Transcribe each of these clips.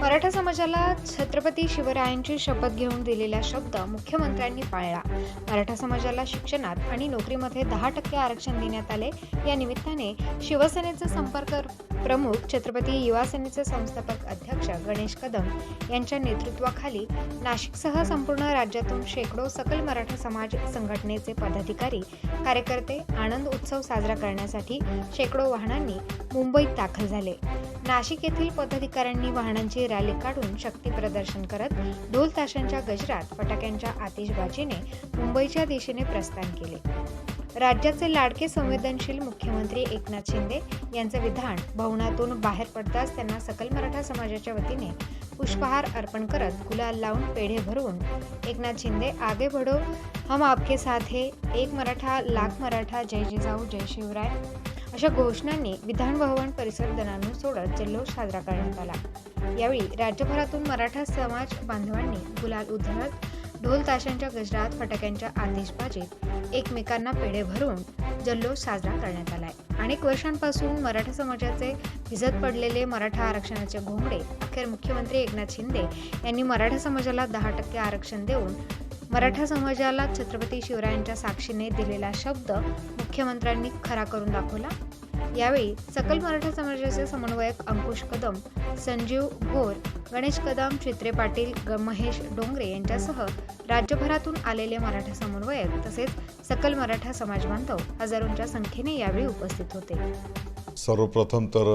मराठा समाजाला छत्रपती शिवरायांची शपथ घेऊन दिलेला शब्द मुख्यमंत्र्यांनी पाळला. मराठा समाजाला शिक्षणात आणि नोकरीमध्ये दहा टक्के आरक्षण देण्यात आले. या निमित्ताने शिवसेनेचे संपर्क प्रमुख छत्रपती युवा सेनेचे संस्थापक अध्यक्ष गणेश कदम यांच्या नेतृत्वाखाली नाशिकसह संपूर्ण राज्यातून शेकडो सकल मराठा समाज संघटनेचे पदाधिकारी कार्यकर्ते आनंद उत्सव साजरा करण्यासाठी शेकडो वाहनांनी मुंबईत दाखल झाले. नाशिक येथील पदाधिकाऱ्यांनी वाहनांची रॅली काढून शक्ती प्रदर्शन करत ढोल ताशांच्या गजरात फटाक्यांच्या आतिषबाजीने मुंबईच्या दिशेने प्रस्थान केले. राज्याचे लाडके संवेदनशील मुख्यमंत्री एकनाथ शिंदे यांचे विधान भवनातून बाहेर पडताच त्यांना सकल मराठा समाजाच्या वतीने पुष्पहार अर्पण करत गुलाल लावून पेढे भरवून एकनाथ शिंदे आगे बढो हम आपके साथ है एक मराठा लाख मराठा जय जिजाऊ जय शिवराय. अशा घोषणांनी विधानभवन परिसर दणाणून सोडत जल्लोष साजरा करण्यात आला. यावेळी राज्यभरातून मराठा समाज बांधवांनी गुलाल उधळत ढोल ताशांच्या गजरात फटाक्यांच्या आतिषबाजीत एकमेकांना पेढे भरून जल्लोष साजरा करण्यात आलाय. अनेक वर्षांपासून मराठा समाजाचे भिजत पडलेले मराठा आरक्षणाचे घोंगडे अखेर मुख्यमंत्री एकनाथ शिंदे यांनी मराठा समाजाला दहा टक्के आरक्षण देऊन मराठा समाजाला छत्रपती शिवरायांच्या साक्षीने दिलेला शब्द मुख्यमंत्र्यांनी खरा करून दाखवला. यावेळी सकल मराठा समाजाचे समन्वयक अंकुश कदम संजीव गोर गणेश कदम चित्रे पाटील महेश डोंगरे यांच्यासह राज्यभरातून आलेले मराठा समन्वयक तसेच सकल मराठा समाज बांधव हजारोंच्या संख्येने यावेळी उपस्थित होते. सर्वप्रथम तर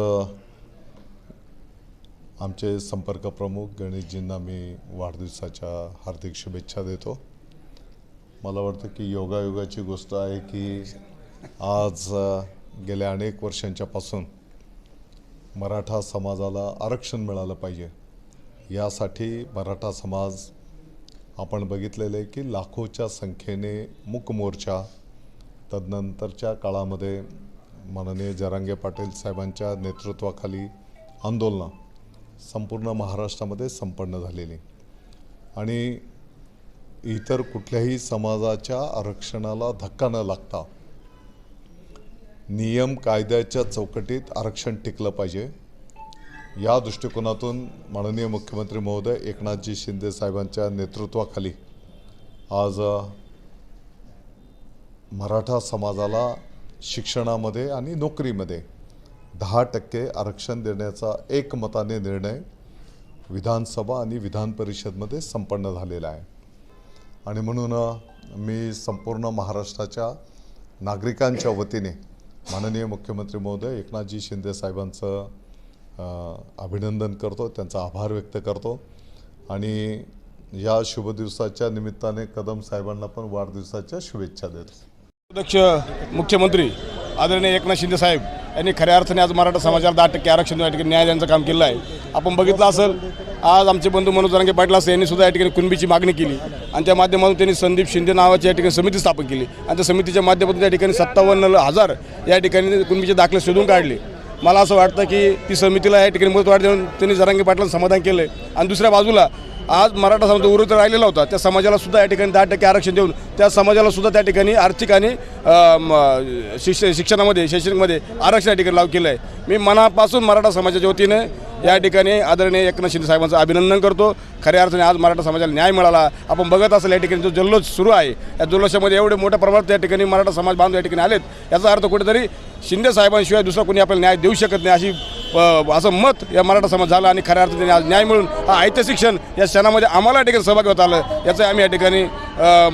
आमचे संपर्क प्रमुख गणेशजींना मी वाढदिवसाच्या हार्दिक शुभेच्छा देतो. मला वाटतं की योगायोगाची गोष्ट आहे की आज गेल्या अनेक वर्षांच्यापासून मराठा समाजाला आरक्षण मिळालं पाहिजे. यासाठी मराठा समाज आपण बघितलेलं आहे की लाखोच्या संख्येने मूक मोर्चा तदनंतरच्या काळामध्ये माननीय जरांगे पाटील साहेबांच्या नेतृत्वाखाली आंदोलनं संपूर्ण महाराष्ट्रामध्ये संपन्न झालेली. आणि इतर कुठल्याही समाजाच्या आरक्षणाला धक्का न लागता नियम कायद्याच्या चौकटीत आरक्षण टिकलं पाहिजे. या दृष्टिकोनातून माननीय मुख्यमंत्री महोदय एकनाथजी शिंदे साहेबांच्या नेतृत्वाखाली आज मराठा समाजाला शिक्षणामध्ये आणि नोकरीमध्ये दहा टक्के आरक्षण देण्याचा एकमताने निर्णय विधानसभा आणि विधान परिषदमध्ये संपन्न झालेला आहे. आणि म्हणून मी संपूर्ण महाराष्ट्राच्या नागरिकांच्या वतीने माननीय मुख्यमंत्री महोदय एकनाथजी शिंदे साहेबांचं अभिनंदन करतो त्यांचा आभार व्यक्त करतो. आणि या शुभदिवसाच्या निमित्ताने कदम साहेबांना पण वाढदिवसाच्या शुभेच्छा देतो. अध्यक्ष मुख्यमंत्री आदरणीय एकनाथ शिंदे साहेब यांनी खऱ्या अर्थाने आज मराठा समाजाला दहा टक्के आरक्षण या ठिकाणी न्याय द्यायचं काम केलं आहे. आपण बघितलं असेल आज आमचे बंधू मनोज रंगे पाटील असं यांनी सुद्धा या ठिकाणी कुणबीची मागणी केली. आणि त्या माध्यमातून त्यांनी संदीप शिंदे नावाची या ठिकाणी समिती स्थापन केली. आणि त्या समितीच्या माध्यमातून त्या ठिकाणी सत्तावन्न हजार या ठिकाणी कुणबीचे दाखले शोधून काढले. मला असं वाटतं की ती समितीला या ठिकाणी मत वाढ देऊन त्यांनी जरांगे पाटलांना समाधान केलं आणि दुसऱ्या बाजूला आज मराठा समाज उर्वरित राहिलेला होता. त्या समाजाला सुद्धा या ठिकाणी दहा टक्के आरक्षण देऊन त्या समाजाला सुद्धा त्या ठिकाणी आर्थिक आणि म, शिक्ष शिक्षणामध्ये शैक्षणिकमध्ये आरक्षण या ठिकाणी लागू केलं आहे मी मनापासून मराठा समाजाच्या वतीने या ठिकाणी आदरणीय एकनाथ शिंदे साहेबांचं अभिनंदन करतो. खऱ्या अर्थाने आज मराठा समाजाला न्याय मिळाला. आपण बघत असेल या ठिकाणी जो जल्लोष सुरू आहे या जल्लोषामध्ये एवढे मोठ्या प्रमाणात या ठिकाणी मराठा समाज बांधव या ठिकाणी आलेत. याचा अर्थ कुठेतरी शिंदे साहेबांशिवाय दुसरा कोणी आपल्याला न्याय देऊ शकत नाही अशी असं मत या मराठा समाज झालं आणि खऱ्या अर्थाने आज न्याय मिळून हा ऐतिहासिक क्षण या क्षणामध्ये आम्हाला या ठिकाणी सहभागी होत आलं. याचं आम्ही या ठिकाणी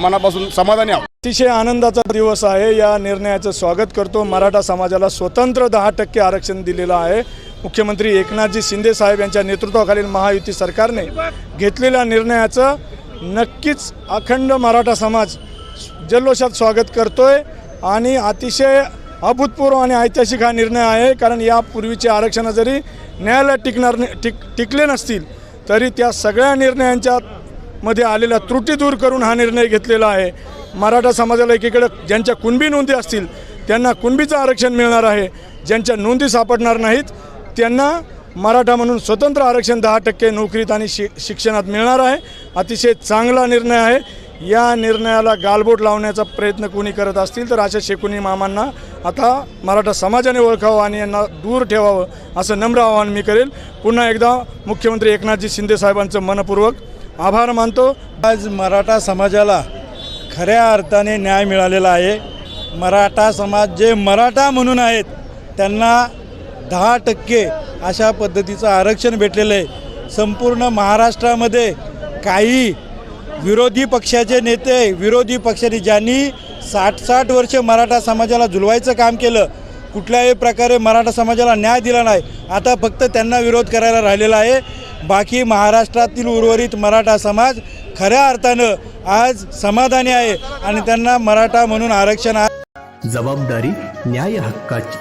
मनापासून समाधानी आहोत. अतिशय आनंदाचा दिवस आहे. या निर्णयाचं स्वागत करतो. मराठा समाजाला स्वतंत्र दहा टक्के आरक्षण दिलेलं आहे. मुख्यमंत्री एकनाथजी शिंदे साहेब यांच्या नेतृत्वाखालील महायुती सरकारने घेतलेल्या निर्णयाचं नक्कीच अखंड मराठा समाज जल्लोषात स्वागत करतोय. आणि अतिशय अभूतपूर्व आणि ऐतिहासिक हा निर्णय आहे. कारण यापूर्वीचे आरक्षण जरी न्यायालयात टिकणार नाही- टिक टिकले नसतील तरी त्या सगळ्या निर्णयांच्या मध्ये आलेल्या त्रुटी दूर करून हा निर्णय घेतलेला आहे. मराठा समाजाला एकीकडे ज्यांच्या कुणबी नोंदी असतील त्यांना कुणबीचं आरक्षण मिळणार आहे. ज्यांच्या नोंदी सापडणार नाहीत त्यांना मराठा म्हणून स्वतंत्र आरक्षण दहा टक्के नोकरीत आणि शि शिक्षणात मिळणार आहे. अतिशय चांगला निर्णय आहे. या निर्णयाला गालबोट लावण्याचा प्रयत्न कोणी करत असतील तर अशा शेकुनी मामांना आता मराठा समाजाने ओळखावं आणि यांना दूर ठेवावं असं नम्र आवाहन मी करेल. पुन्हा एकदा मुख्यमंत्री एकनाथजी शिंदे साहेबांचं मनपूर्वक आभार मानतो. आज मराठा समाजाला खऱ्या अर्थाने न्याय मिळालेला आहे. मराठा समाज जे मराठा म्हणून आहेत त्यांना दहा टक्के अशा पद्धतीचं आरक्षण भेटलेलं आहे. संपूर्ण महाराष्ट्रामध्ये काही विरोधी पक्षाचे नेते विरोधी पक्षाने ज्यांनी साठ साठ वर्ष मराठा समाजाला झुलवायचं काम केलं कुठल्याही प्रकारे मराठा समाजाला न्याय दिला नाही. आता फक्त त्यांना विरोध करायला राहिलेला आहे. बाकी महाराष्ट्रातील उर्वरित मराठा समाज खऱ्या अर्थानं आज समाधानी आहे आणि त्यांना मराठा म्हणून आरक्षण जबाबदारी न्याय हक्काची